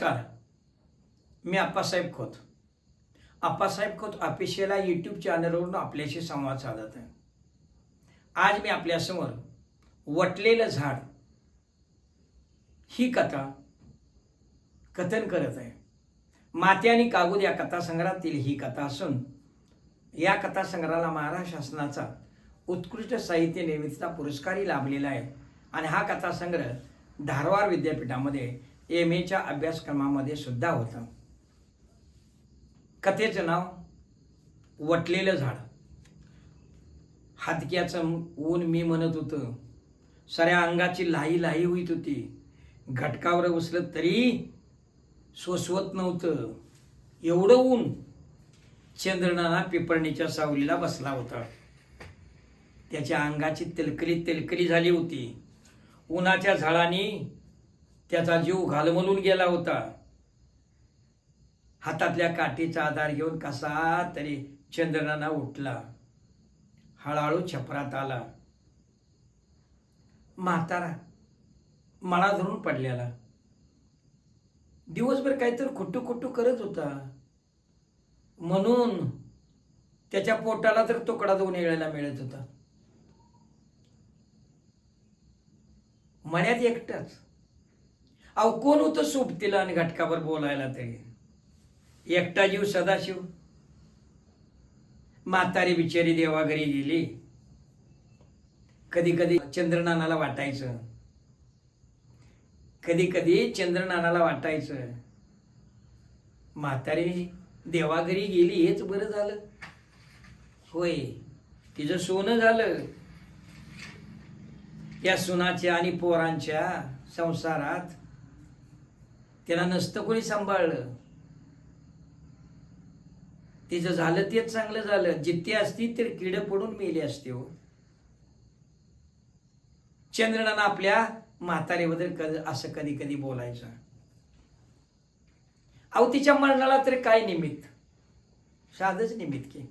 नमस्कार. मी आप्पासाहेब खोत. आप्पासाहेब खोत ऑफिशियला यूट्यूब चॅनलवरून आपल्याशी संवाद साधत आहे. आज मी आपल्यासमोर वटलेलं झाड ही कथा कथन करत आहे. माती आणि कागद या कथासंग्रहातील ही कथा असून या कथासंग्रहाला महाराष्ट्र शासनाचा उत्कृष्ट साहित्य निर्मितीचा पुरस्कारही लाभलेला आहे. आणि हा कथासंग्रह धारवाड विद्यापीठामध्ये एम एच्या अभ्यासक्रमामध्ये सुद्धा होता. कथेचं नाव वटलेलं झाड. हातक्याचं ऊन मी म्हणत होतं. साऱ्या अंगाची लाही लाही होईत होती. घटकावर बसलं तरी सोसवत नव्हतं. एवढं ऊन चंद्रनाना पिपरणीच्या सावलीला बसला होता. त्याच्या अंगाची तिलकली तेलकरी झाली होती. उन्हाच्या झाडाने त्याचा जीव घालमलून गेला होता. हातातल्या काठीचा आधार घेऊन कसा तरी चंद्रनाना उठला. हळूहळू छपरात आला. म्हातारा मळा धरून पडलेला. दिवसभर काहीतरी खुट्टू खुट्टू करत होता. म्हणून त्याच्या पोटाला तर तुकडा दोन येळायला मिळत होता. मण्यात एकटाच. अहो कोण होतं सोबतीला आणि घटकावर बोलायला तरी एकटा जीव सदाशिव? म्हातारी बिचारी देवाघरी गेली. कधी कधी चंद्रनानाला वाटायचं. कधी कधी चंद्रनानाला वाटायचं. म्हातारी देवाघरी गेली हेच बरं झालं. होय तिचं सोनं झालं. या सुनाच्या आणि पोरांच्या संसारात त्याला नसतं कोणी सांभाळलं. तिचं झालं तेच चांगलं झालं. जिथे असती तर किड पडून मेली असते हो. चंद्रनानं आपल्या म्हातारीबद्दल कधी असं कधी कधी बोलायचं. अहो तिच्या मरणाला तर काय निमित्त? साधच निमित्त की.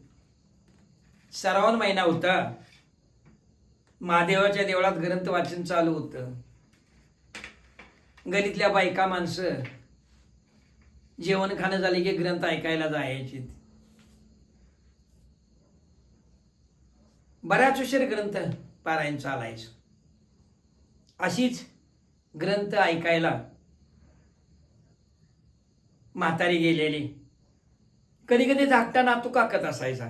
श्रावण महिना होता. महादेवाच्या देवळात ग्रंथ वाचन चालू होतं. गलीतल्या बायका माणसं. जेवण खाणं झाले की ग्रंथ ऐकायला जायचे बऱ्याच उशीर ग्रंथ पारायण चालायचं. अशीच ग्रंथ ऐकायला म्हातारी गेलेली. कधी कधी धाकटा नातू काकत असायचा.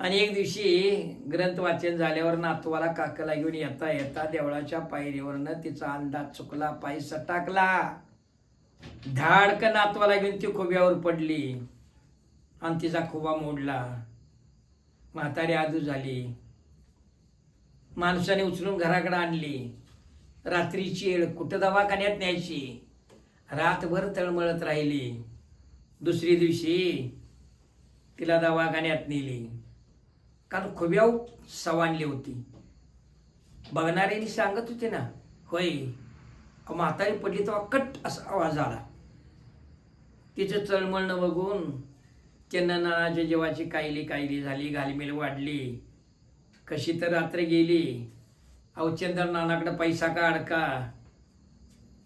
आणि एक दिवशी ग्रंथ वाचन झाल्यावर नातवाला काकाला घेऊन येता येता देवळाच्या पायरीवरनं तिचा अंदाज चुकला पाय सटाकला. धाडक नातवाला घेऊन ती खोब्यावर पडली आणि तिचा खोबा मोडला. म्हातारी आजू झाली. माणसाने उचलून घराकडे आणली. रात्रीची येळ कुठं दवाखान्यात न्यायची? रातभर तळमळत राहिली. दुसरी दिवशी तिला दवाखान्यात नेली. कारण खुब्याव सवानली होती. बघणाऱ्यांनी सांगत होते ना होय म्हातारी पडली तेव्हा कट असा आवाज आला. तिचं चळमळणं बघून चंदनाच्या जीवाची कायली कायली झाली घालमेल वाढली. कशी तर रात्र गेली. अहो नानाकडं नानाकडे पैसा का? अडका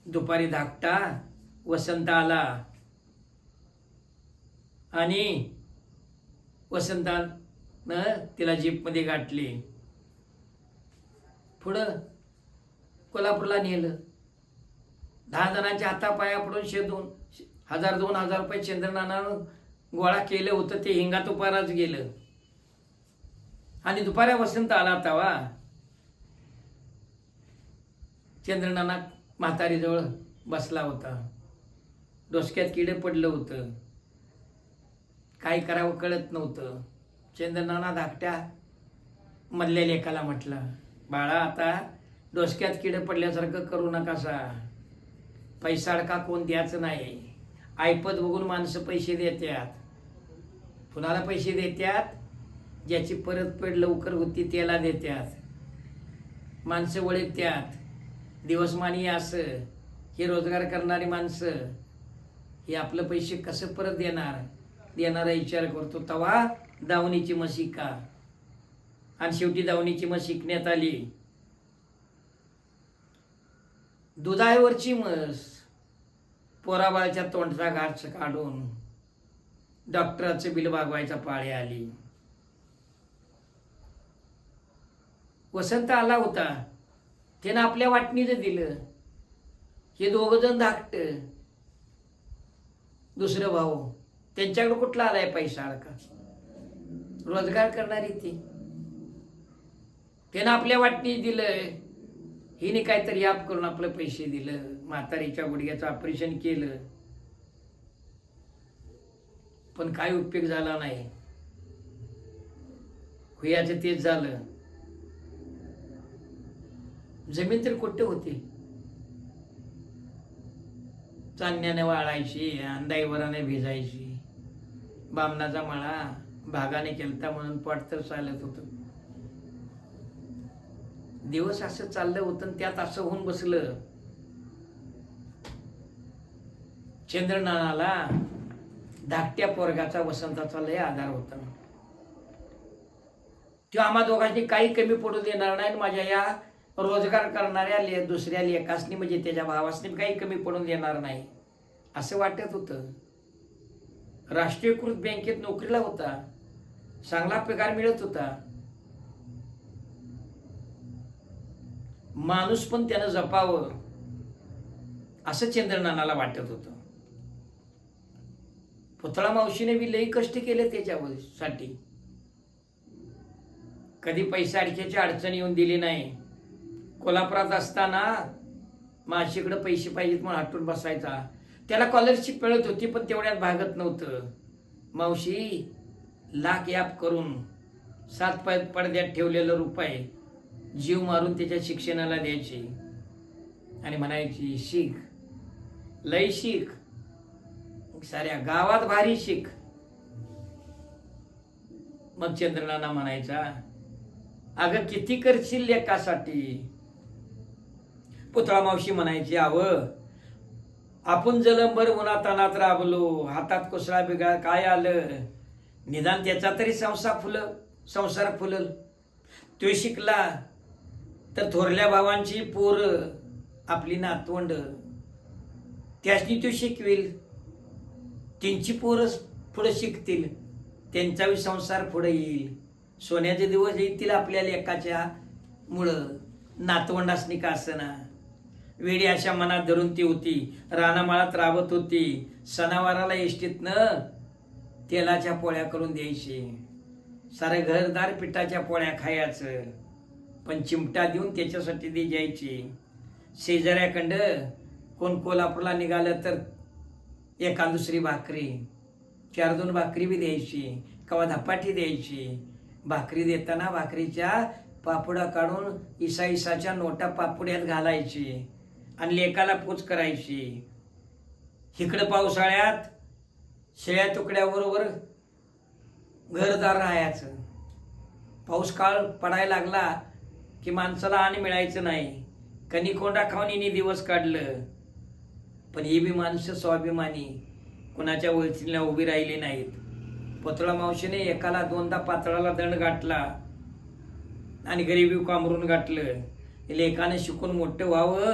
दुपारी धाकटा वसंत आला. आणि न तिला जीपमध्ये गाठली. पुढं कोल्हापूरला नेलं. दहा जणांच्या हातापाया पडून शे दोन हजार दोन हजार रुपये चंद्रनानानं गोळा केलं होतं ते हिंगा तुपाराच गेलं. आणि दुपाऱ्या वसंत आला तवा चंद्रनाना म्हातारीजवळ बसला होता. डोसक्यात किडे पडलं होतं. काय करावं कळत नव्हतं. चंद्रनाना धाकट्या मधल्या लेखाला म्हटलं बाळा आता डोसक्यात किडं पडल्यासारखं करू नकासा. पैसा अडका कोण द्यायचं नाही? ऐपत बघून माणसं पैसे देतात कुणाला पैसे देतात ज्याची परतफेड लवकर होती त्याला देतात माणसं ओळखत्यात दिवसमानी असं हे रोजगार करणारी माणसं हे आपलं पैसे कसं परत देणार? देणारा विचार करतो तवा दावणीची मशिका आणि शेवटी दावणीची मग शिकण्यात आली. दुधावरची म्हस पोराबाळच्या तोंडचा घाट काढून डॉक्टराचं बिल भागवायचा पाळी आली. वसंत आला होता. त्यानं आपल्या वाटणीचं दिलं. हे दोघ जण धाकट. दुसरं भाऊ. त्यांच्याकडे कुठला आलाय पैसा अडका? रोजगार करणारी ती. त्यानं आपल्या वाटणी दिलं हिने काहीतरी याप करून आपलं पैसे दिलं. म्हातारीच्या गुडघ्याचं ऑपरेशन केलं. पण काय उपयोग झाला नाही. हुयाचं तेच झालं. जमीन तर कुठे होती? चांदण्याने वाळायची अंधाईवराने भिजायची. बामणाचा माळा भागाने केलता म्हणून पट तर चालत होत. दिवस असं चाललं होतं आणि त्यात असं होऊन बसलं. चंद्रनाला धाकट्या पोरगाचा वसंताचा लय आधार होता. तो आम्हा दोघांनी काही कमी पडू देणार नाही आणि माझ्या या रोजगार करणाऱ्या ले दुसऱ्या लेखासनी म्हणजे त्याच्या भावासनी काही कमी पडून देणार नाही. असं वाटत होतं. राष्ट्रीयकृत बँकेत नोकरीला होता. चांगला पगार मिळत होता. माणूस पण त्यानं जपावं असं चंद्रनानाला वाटत होतं. पुतळा मावशीने बी लई कष्ट केले त्याच्यासाठी. कधी पैसा अडक्याची अडचण येऊन दिली नाही. कोल्हापुरात असताना माझ्याकडे पैसे पाहिजेत म्हणून हटून बसायचा. त्याला कॉलरशिप मिळत होती पण तेवढ्यात भागत नव्हतं. मावशी लाख याप करून सात पाय पडद्यात ठेवलेलं रुपये जीव मारून त्याच्या शिक्षणाला द्यायची. आणि म्हणायची शिक. लय शिक. साऱ्या गावात भारी शिक. मग चंद्रनाना म्हणायचा अगं किती करशील लेखासाठी पुतळा मावशी म्हणायची आवं आपण जलंबर उन्हातानात राबलो हातात कोसळा बिघा काय आलं? निदान त्याचा तरी संसार फुलं संसार फुलल. तो शिकला तर थोरल्या भावांची पोर आपली नातवंड त्यासनी तो शिकवेल. त्यांची पोरं पुढं शिकतील त्यांचाही संसार पुढे येईल. सोन्याचे दिवस येतील आपल्या लेकाच्या मुळं नातवंडासनी का असना. वेडी अशा मनात धरून ती होती. रानामाळात राबत होती. सणावाराला इष्टीतनं तेलाच्या पोळ्या करून द्यायची. सारे घरदार पिठाच्या पोळ्या खायचं. पण चिमटा देऊन त्याच्यासाठी दे द्यायची शेजाऱ्याकंड कोण कोल्हापूरला निघालं तर एका दुसरी भाकरी. चार दोन भाकरी बी द्यायची. कवा धपाटी द्यायची. भाकरी देताना भाकरीच्या पापुडा काढून इसा इसाच्या नोटा पापुड्यात घालायची. आणि लेकाला पूज करायची. इकडं पावसाळ्यात शेळ्या तुकड्याबरोबर घरदार राहायचं. पाऊस काळ पडायला लागला की माणसाला आणि मिळायचं नाही. कनी कोंडा खाऊन हिने दिवस काढलं. पण ही बी माणसं स्वाभिमानी. कुणाच्या वळचीला उभी राहिली नाहीत. पतळा मावशीने एकाला दोनदा पातळाला दंड गाठला आणि गरिबी कामरून गाठलं. लेखाने शिकून मोठं व्हावं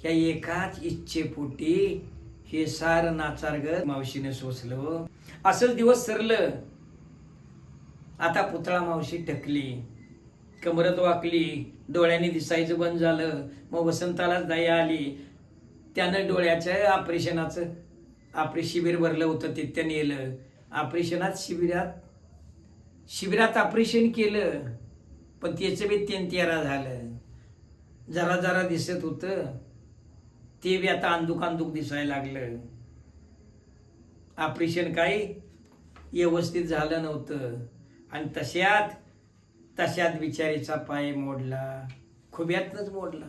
ह्या एकाच इच्छेपोटी हे सार नाचारग मावशीने सोसलं. असंच दिवस सरलं. आता पुतळा मावशी टकली कमरत वाकली. डोळ्याने दिसायचं बंद झालं. मग वसंतालाच दया आली. त्यानं डोळ्याचं ऑपरेशनाचं आपले शिबिर भरलं होतं ते त्याने नेलं. ऑपरेशनात शिबिरात शिबिरात ऑपरेशन केलं. पण त्याचं बी तेन तेरा झालं. जरा जरा दिसत होतं. ते बी आता अंदुकांदुक दिसायला लागलं. ऑपरेशन काही व्यवस्थित झालं नव्हतं. आणि तशात तशात बिचारीचा पाय मोडला. खुब्यातनच मोडला.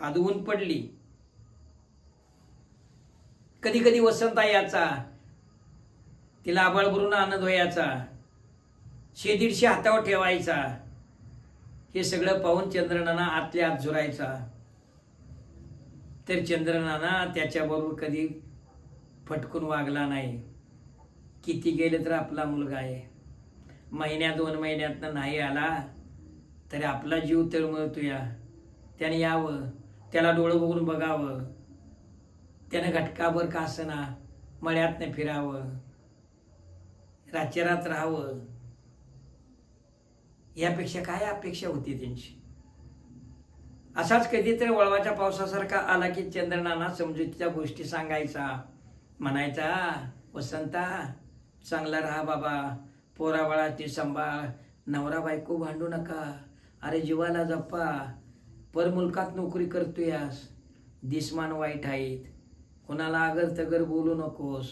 आदवून पडली. कधी कधी वसंत याचा तिला आबाळ भरून आनंद व्हायचा. शे दीडशे हातावर ठेवायचा. हे सगळं पाहून चंद्रनाना आतल्या आत झुरायचा. तर चंद्रनाना त्याच्याबरोबर कधी फटकून वागला नाही. किती गेले तर आपला मुलगा आहे. महिन्या दोन महिन्यातनं नाही आला तरी आपला जीव तळमळतो या त्याने यावं त्याला डोळं बघून बघावं. त्यानं घटकाभर कासना मळ्यातनं फिरावं. रातच्या रात राहावं. यापेक्षा काय अपेक्षा होती त्यांची? असाच कधीतरी वळवाच्या पावसासारखा आला की चंद्रनाना समजुतीच्या गोष्टी सांगायचा. म्हणायचा वसंता चांगला राहा बाबा. पोराबाळा ती सांभाळ. नवरा बायको भांडू नका. अरे जीवाला जप्पा परमुलकात नोकरी करतोयास. दिसमान वाईट आहेत. कोणाला आगर तगर बोलू नकोस.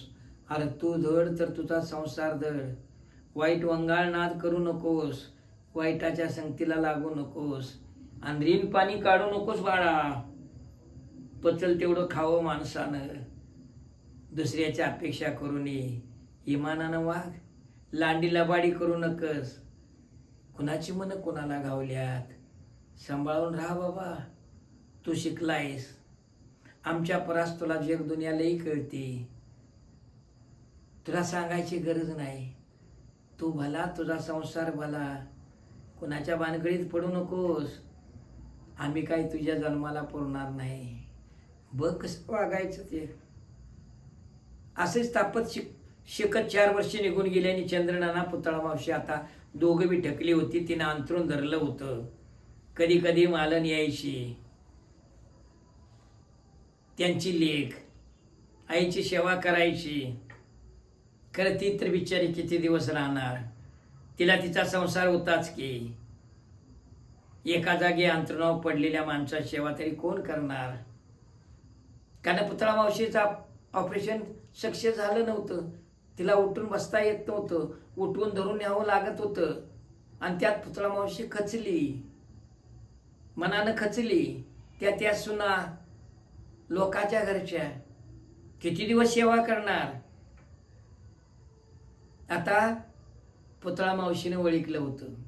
अरे तू धड तर तुझा संसार धड. वाईट वंगाळ नाद करू नकोस. वाईटाच्या संगतीला लागू नकोस. आणि पाणी काढू नकोस बाळा. पचल तेवढं खावं माणसानं. दुसऱ्याच्या अपेक्षा करू नये. इमानानं वाघ. लांडी लबाडी करू नकस. कुणाची मनं कुणाला गावल्यात सांभाळून राहा बाबा. तू शिकलायस. आमच्या परास तुला जग दुनियालाही कळते. तुला सांगायची गरज नाही. तू भला तुझा संसार भला. कुणाच्या भानगडीत पडू नकोस. आम्ही काही तुझ्या जन्माला पुरणार नाही. बघ कसं वागायचं ते. असेच तापत शिक शिकत चार वर्षे निघून गेले आणि चंद्रनाना पुतळा मावशी आता दोघं बी ढकली होती तिनं अंतरून धरलं होतं. कधी कधी मालन यायची. त्यांची लेख आईची सेवा करायची. खरं ती तर बिचारी किती दिवस राहणार. तिला तिचा संसार होताच की. एका जागी अंतर्णाव पडलेल्या माणसा सेवा तरी कोण करणार? कारण पुतळा मावशीचा ऑपरेशन सक्सेस झालं नव्हतं. तिला उठून बसता येत नव्हतं. उठवून धरून न्यावं लागत होतं. आणि त्यात पुतळा मावशी खचली. मनानं खचली. त्या त्या सुना लोकाच्या घरच्या. किती दिवस सेवा करणार? आता पुतळा मावशीनं ओळखलं होतं.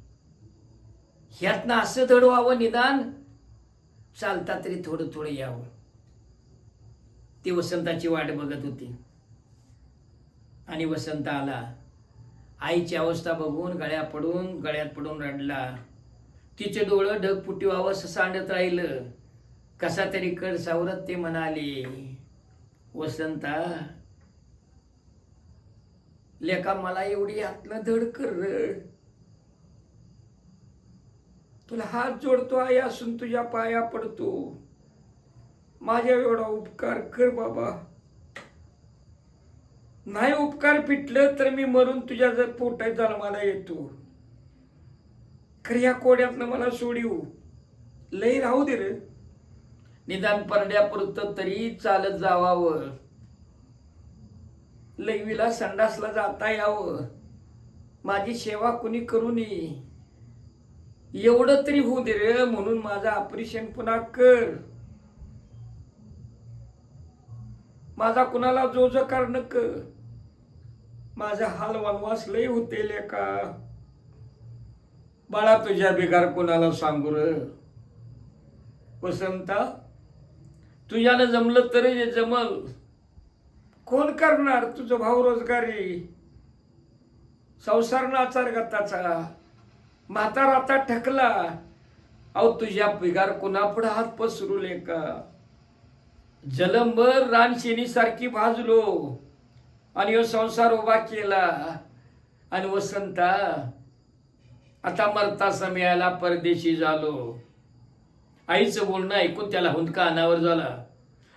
ह्यातनं असं दडवावं निदान? चालता तरी थोडं थोडं यावं. ती वसंताची वाट बघत होती. आणि वसंत आला. आईची अवस्था बघून गळ्या पडून गळ्यात पडून रडला. तिचे डोळं ढगपुटी व्हावं सांडत राहिलं. कसा तरी कड सावरत ते म्हणाले वसंता लेका मला एवढी आतलं धड कर रड. तुला हात जोडतो आई असून तुझ्या पाया पडतो. माझ्या एवढा उपकार कर बाबा. नाही उपकार पिटलं तर मी मरून तुझ्या जर पोटात जन्माला येतो. खरं या कोड्यातनं मला सोडीव. लई राहू दे रे. निदान परड्यापुरतं तरी चालत जावावं. लैवीला संडासला जाता यावं. माझी सेवा कुणी करू नये. एवढं तरी होऊ दे रे म्हणून माझं ऑपरेशन पुन्हा कर. माझा कुणाला जो जो कारण कर. माझा हाल वनवास लय होते लेका बाळा तुझ्या बिगार कोणाला सांगू र? वसंता तुझ्यानं जमलं तरी हे जमल. कोण करणार तुझं भाऊ रोजगारी? संसार नाचार गताचा. म्हातार आता ठकला. अहो तुझ्या पिगार कुणापुढे हात पसरू का? जलंबर रानशेनीसारखी भाजलो. आणि हो संसार उभा केला. आणि वसंता आता मरता समयाला परदेशी झालो. आईचं बोलणं ऐकून त्याला हुंदका अनावर झाला.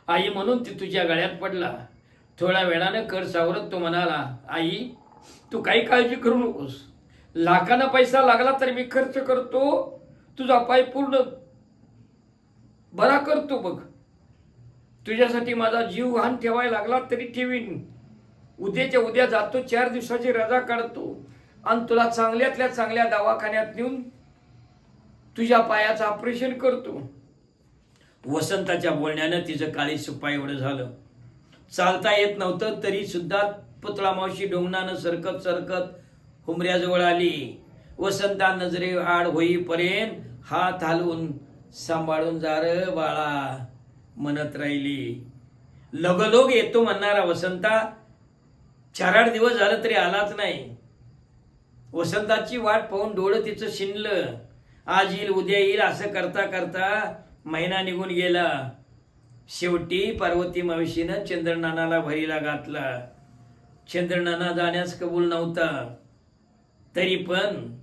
आई म्हणून ती तुझ्या गळ्यात पडला. थोड्या वेळानं कर सावरत तो म्हणाला आई तू काही काळजी करू नकोस. लाखानं पैसा लागला तर मी खर्च करतो. तुझा पाय पूर्ण बरा करतो बघ. तुझ्यासाठी माझा जीव घाण ठेवायला लागला तरी ठेवीन. उद्याच्या उद्या जातो चार दिवसाची रजा काढतो. आणि तुला चांगल्यातल्या चांगल्या दवाखान्यात नेऊन तुझ्या पायाचं ऑपरेशन करतो. वसंताच्या बोलण्यानं तिचं काळी सुपा एवढं झालं. चालता येत नव्हतं तरी सुद्धा पुतळा मावशी डोंगणानं सरकत सरकत हुमऱ्याजवळ आली. वसंता नजरे आड होईपर्यंत हात हालवून सांभाळून जा र बाळा म्हणत राहिली. लगलोग येतो म्हणणारा वसंता चार आठ दिवस झालं तरी आलाच नाही. वसंताची वाट पाहून डोळं तिचं शिनलं. आज येईल उद्या येईल असं करता करता महिना निघून गेला. शेवटी पार्वती मावशीनं चंद्रनानाला भरीला घातला. चंद्रनाना जाण्यास कबूल नव्हता. तरी पण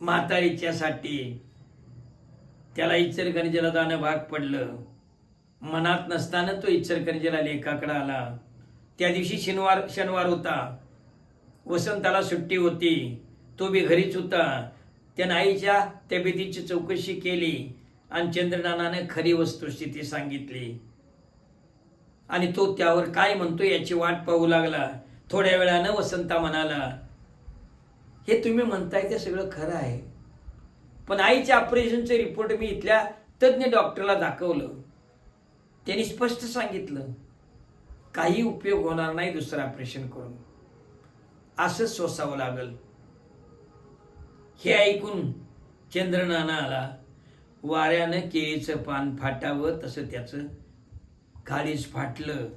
म्हातारीच्यासाठी त्याला इचलकरंजीला जाणं भाग पडलं. मनात नसताना तो इचलकरंजीला लेखाकडे आला. त्या दिवशी शनिवार शनिवार होता. वसंताला सुट्टी होती. तो बी घरीच होता. त्यानं आईच्या तब्येतीची चौकशी केली आणि चंद्रनानानं खरी वस्तुस्थिती सांगितली. आणि तो त्यावर काय म्हणतो याची वाट पाहू लागला. थोड्या वेळानं वसंता म्हणाला हे तुम्ही म्हणताय ते सगळं खरं आहे. पण आईच्या ऑपरेशनचे रिपोर्ट मी इथल्या तज्ज्ञ डॉक्टरला दाखवलं. त्यांनी स्पष्ट सांगितलं काही उपयोग होणार नाही दुसरं ऑपरेशन करून. असंच सोसावं लागल. हे ऐकून चंद्रनाना आला. वाऱ्यानं केळीचं पान फाटावं तसं त्याचं काळीच फाटलं.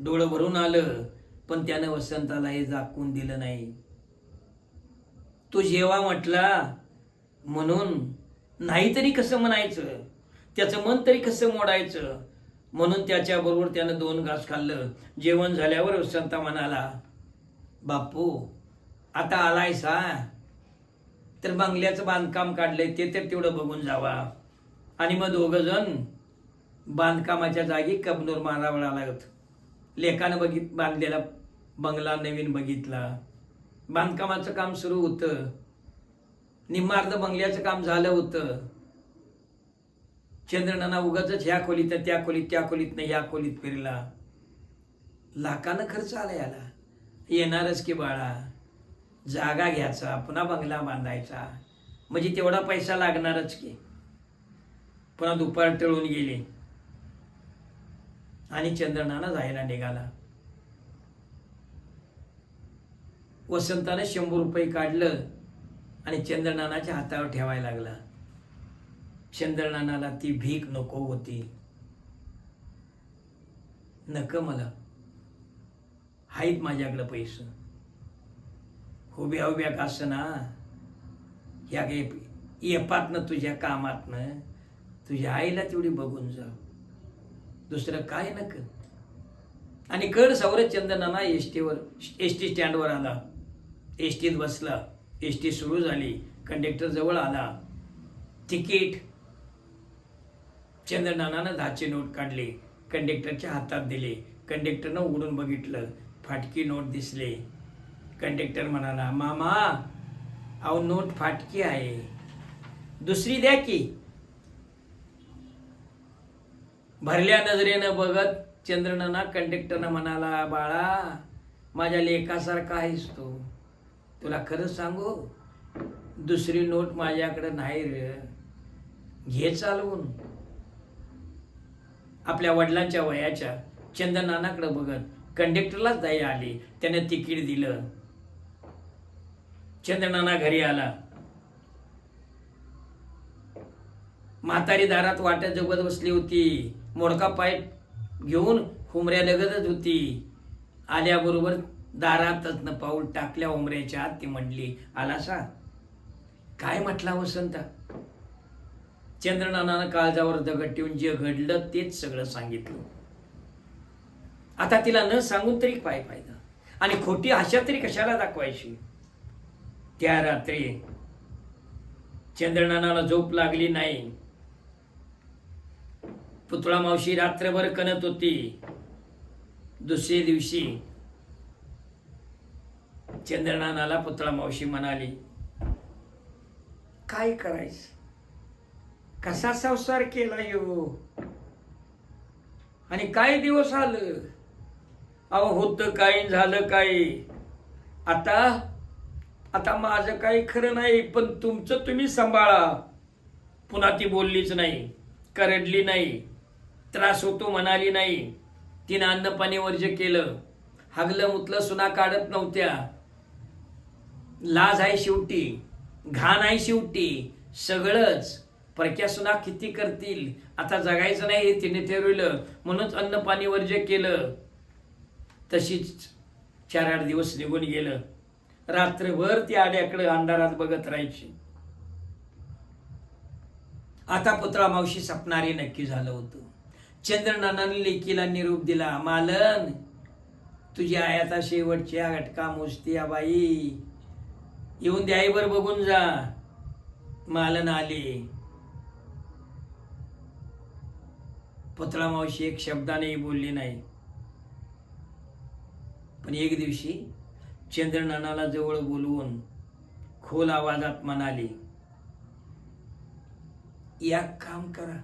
डोळं भरून आलं पण त्यानं वसंताला हे दाखवून दिलं नाही. तो जेव्हा म्हटला म्हणून नाही तरी कसं म्हणायचं? त्याचं मन तरी कसं मोडायचं? म्हणून त्याच्याबरोबर त्यानं दोन घास खाल्लं. जेवण झाल्यावर संता म्हणाला बापू आता आलाय सा तर बंगल्याचं बांधकाम काढलंय ते तर तेवढं बघून जावा. आणि मग दोघं जण बांधकामाच्या जागी कबनूर मारावळा लागत लेखानं बघित बांधलेला बंगला नवीन बघितला. बांधकामाचं काम सुरू होतं. निम्मार्ध बंगल्याचं काम झालं होतं. चंद्रनाना उगाच ह्या खोलीत त्या खोलीत त्या खोलीत नाही या खोलीत फिरला. लाखानं खर्च आला याला. येणारच की बाळा जागा घ्यायचा पुन्हा बंगला बांधायचा. म्हणजे तेवढा पैसा लागणारच की. पुन्हा दुपार टळून गेले. आणि चंद्रनाना जायला निघाला. वसंतानं शंभर रुपये काढलं आणि चंद्रनानाच्या हातावर ठेवायला लागला. चंद्रनानाला ती भीक नको होती. नक मला. आहेत माझ्याकडं पैसे. उभ्या उभ्या का ना ह्या येपातनं तुझ्या कामातनं तुझ्या आईला तेवढी बघून जा. दुसरं काय नक आणि कड सौरचंद्रनाना एस टीवर एस टी स्टँडवर आला. एस टीत बसला. एस टी सुरू झाली. कंडक्टर जवळ आला. तिकीट चंद्रनानानं दहाचे नोट काढले. कंडक्टरच्या हातात दिले. कंडक्टरनं उघडून बघितलं. फाटकी नोट दिसले. कंडक्टर म्हणाला मामा अहो नोट फाटकी आहे. दुसरी द्या की. भरल्या नजरेनं बघत चंद्रनाना कंडक्टरनं म्हणाला बाळा माझ्या लेखासारखा आहेस तू. तुला खरं सांगू दुसरी नोट माझ्याकडे नाही रे. घे चालवून. आपल्या वडिलांच्या वयाच्या चंदनानाकडे बघत कंडक्टरलाच दया आली. त्याने तिकीट दिलं. चंद्रनाना घरी आला. म्हातारी दारात वाट्या जगत बसली होती. मोडका पाय घेऊन हुमऱ्या लगतच होती. आल्याबरोबर दारातच न पाऊल टाकल्या उमऱ्याच्या आत ती म्हणली आला सा. काय म्हटला वसंता? चंद्रनानानं काळजावर दगड ठेवून जे घडलं तेच सगळं सांगितलं. आता तिला न सांगून तरी काय फायदा? आणि खोटी आशा तरी कशाला दाखवायची? त्या रात्री चंद्रनानाला झोप लागली नाही. पुतळा मावशी रात्रभर कणत होती. दुसऱ्या दिवशी चंद्रनानाला पुतळा मावशी म्हणाली काय करायचं? कसा संसार केला यो? आणि काय दिवस आलं? अहो होतं काय झालं काय आता आता माझं काही खरं नाही पण तुमचं तुम्ही सांभाळा. पुन्हा ती बोललीच नाही करडली नाही त्रास होतो म्हणाली नाही. तिनं अन्न वर्ज केलं. हगलं मुतलं सुना काढत नव्हत्या. लाज आहे शेवटी घाण आहे शेवटी सगळंच. परक्यासुना किती करतील? आता जगायचं नाही हे तिने ठरवलं. म्हणूनच अन्न पाणी वर्ज केलं. तशीच चार आठ दिवस निघून गेलं. रात्रभर ती आड्याकडे अंधारात बघत राहायची. आता पुतळा मावशी सपणारे नक्की झालं होतं. चंद्रनानाने लेकीला निरूप दिला मालन तुझी आयाता शेवटच्या घटका मोजती या बाई. येऊन द्याईवर बघून जा. मालन आले. पुतळा मावशी एक शब्दानेही बोलली नाही. पण एक दिवशी चंद्रनानाला जवळ बोलवून खोल आवाजात म्हणाली या काम करा.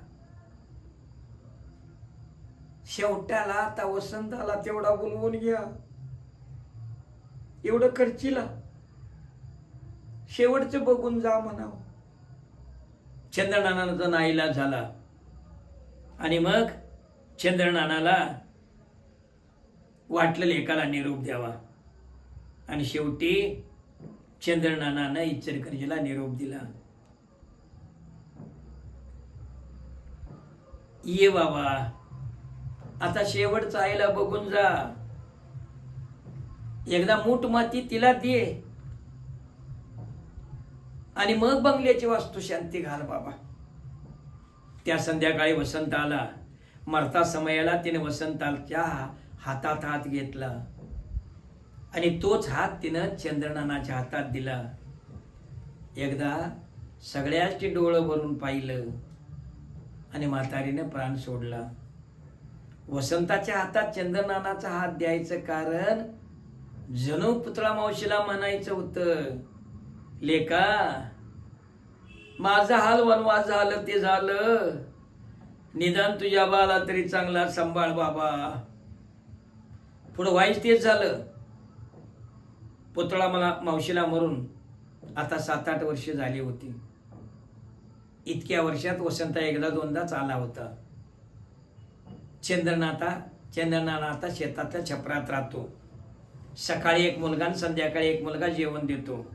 शेवट्याला आता वसंताला तेवढा बोलवून घ्या. एवढं खर्चीला शेवटचं बघून जा म्हणावं. चंद्रनानाचा नाईला झाला आणि मग चंद्रनानाला वाटलं एकाला निरोप द्यावा. आणि शेवटी चंद्रनानानं इचलकरंजीला निरोप दिला. ये बाबा आता शेवटचा आईला बघून जा. एकदा मूठ माती तिला दे. आणि मग बंगल्याची वास्तू शांती घाल बाबा. त्या संध्याकाळी वसंत आला मरता समयाला तिने वसंताच्या हातात हात घेतला. आणि तोच हात तिनं चंद्रनानाच्या हातात दिला. एकदा सगळ्याची डोळं भरून पाहिलं आणि म्हातारीनं प्राण सोडला. वसंताच्या हातात चंद्रनानाचा हात द्यायचं कारण जणू पुतळा मावशीला म्हणायचं होतं लेका माझा हाल वनवास झालं ते झालं. निदान तुझ्या बाला तरी चांगला सांभाळ बाबा. पुढं व्हायच तेच झालं. पुतळा मला मावशीला मरून आता सात आठ वर्ष झाली होती. इतक्या वर्षात वसंत एकदा दोनदाच आला होता. चंद्रनाथा चंद्रनाथ आता शेतातल्या छपरात राहतो. सकाळी एक मुलगा आणि संध्याकाळी एक मुलगा जेवण देतो.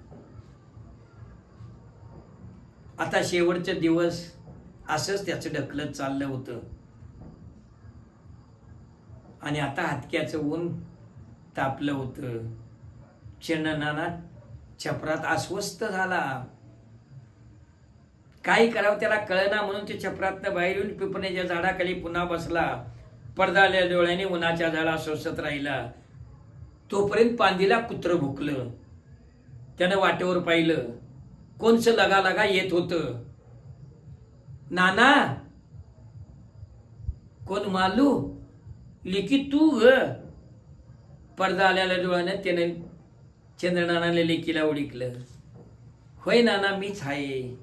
आता शेवटचे दिवस असंच त्याचं ढकलत चाललं होतं. आणि आता हातक्याचं ऊन तापलं होतं. चंद्रनाना छपरात अस्वस्थ झाला. काय करावं त्याला कळना म्हणून ते छपरातनं बाहेर येऊन पिपण्याच्या झाडाखाली पुन्हा बसला. पडदाल्या डोळ्याने उन्हाच्या झाडा सोसत राहिला. तोपर्यंत पांदीला कुत्र भुकलं. त्यानं वाटेवर पाहिलं. कोणच लगा लगा येत होत? नाना? कोण मालू? लिखी तू ग. पडदा आल्याला डोळ्याने त्याने चंद्रनानाने लेकीला उडिकलं. होय नाना मीच आहे.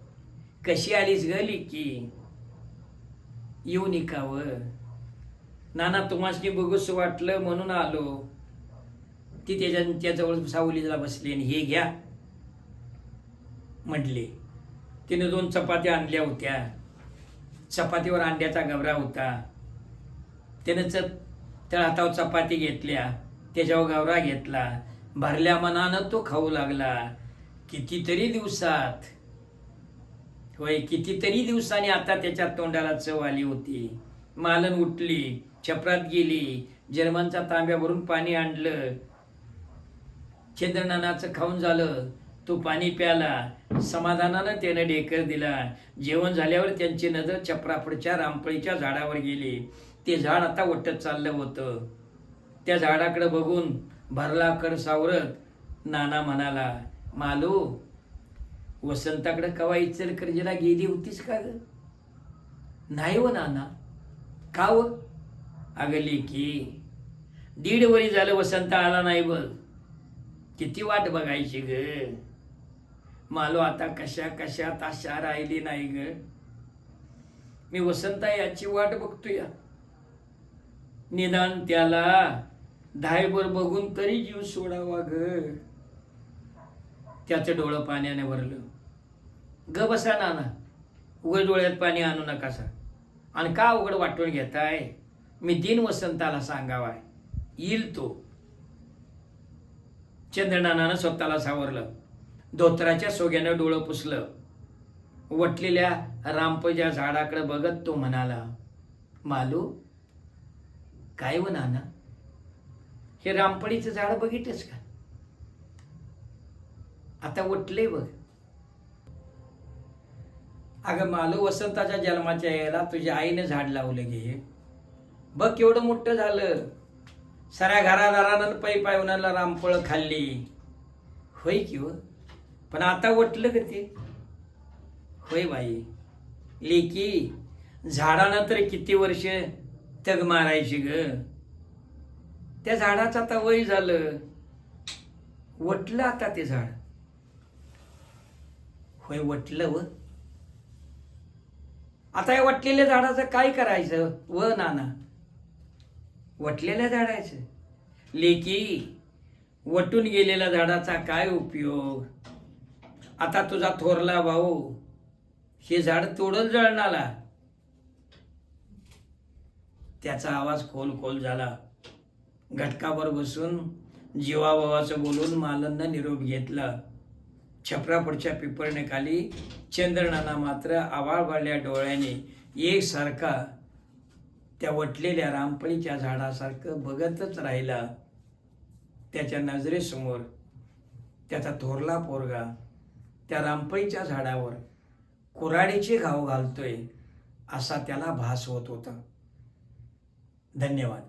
कशी आलीस ग लिकी? येऊ निकाव नाना तुम्हाला बघूस वाटलं म्हणून आलो. ती त्याच्या त्याजवळ सावलीला बसली आणि हे घ्या. म्हटले. तिने दोन चपात्या आणल्या होत्या. चपातीवर अंड्याचा गवरा होता. त्यानं च त्या हातावर चपाती घेतल्या. त्याच्यावर गवरा घेतला. भरल्या मनानं तो खाऊ लागला. कितीतरी दिवसात होय कितीतरी दिवसांनी आता त्याच्या तोंडाला चव आली होती. मालन उठली छपरात गेली जर्मनचा तांब्यावरून पाणी आणलं. चंद्रनानाचं खाऊन झालं. तो पाणी प्याला समाधानानं त्यानं डेकर दिला. जेवण झाल्यावर त्यांची नजर चपरापुढच्या रामपळीच्या झाडावर गेली. ते झाड आता ओटत चाललं होतं. त्या झाडाकडे बघून भरला कर सावरत नाना म्हणाला मालू वसंताकडे कवा इचलकरंजीला गेली होतीस का ग? नाही व नाना. का हो? व अगली की दीड वरी झालं वसंत आला नाही बघ. किती वाट बघायची ग. मालो आता कशा कशात आशा राहिली नाही ग. मी वसंता याची वाट बघतोय. निदान त्याला धायभर बघून तरी जीव सोडावा ग. त्याचं डोळं पाण्याने भरलं. ग बसा नाना. उघड डोळ्यात पाणी आणू नकासा. आणि का उघड वाटून घेताय? मी दिन वसंताला सांगावाय. येईल तो. चंद्रनानानं स्वतःला सावरलं. धोत्राच्या सोग्यानं डोळं पुसलं. वटलेल्या रामपच्या झाडाकडे बघत तो म्हणाला मालू काय व नाना? हे रामपळीचं झाड बघितलंच का? आता वटले बघ. अगं मालू वसंताच्या जन्माच्या यायला तुझ्या आईने झाड लावलं गे. बघ केवढं मोठं झालं. सऱ्या घरादारानं पै पायवनाला रामफळ खाल्ली. होय की हो? पण आता वटलं का ते? होय बाई. लेकी झाडानं तर किती वर्ष तग मारायची ग? त्या झाडाचं आता वय झालं. वटलं आता ते झाड. होय वटलं व. आता या वटलेल्या झाडाचं काय करायचं? व नाना. वटलेल्या झाडाचं. लेकी वटून गेलेल्या झाडाचा काय उपयोग? आता तुझा थोरला भाऊ हे झाड तोडून जळणाला. त्याचा आवाज खोल खोल झाला. घटकावर बसून जीवाभावाचं बोलून मालननं निरोप घेतला. छपरापुढच्या पिपरणेखाली चंद्रनाना मात्र आवाळ भरल्या डोळ्याने एकसारखा त्या वटलेल्या रामपळीच्या झाडासारखं बघतच राहिला. त्याच्या नजरेसमोर त्याचा थोरला पोरगा त्या रामफळीच्या झाडावर कुऱ्हाडीचे घाव घालतोय असा त्याला भास होत होता. धन्यवाद.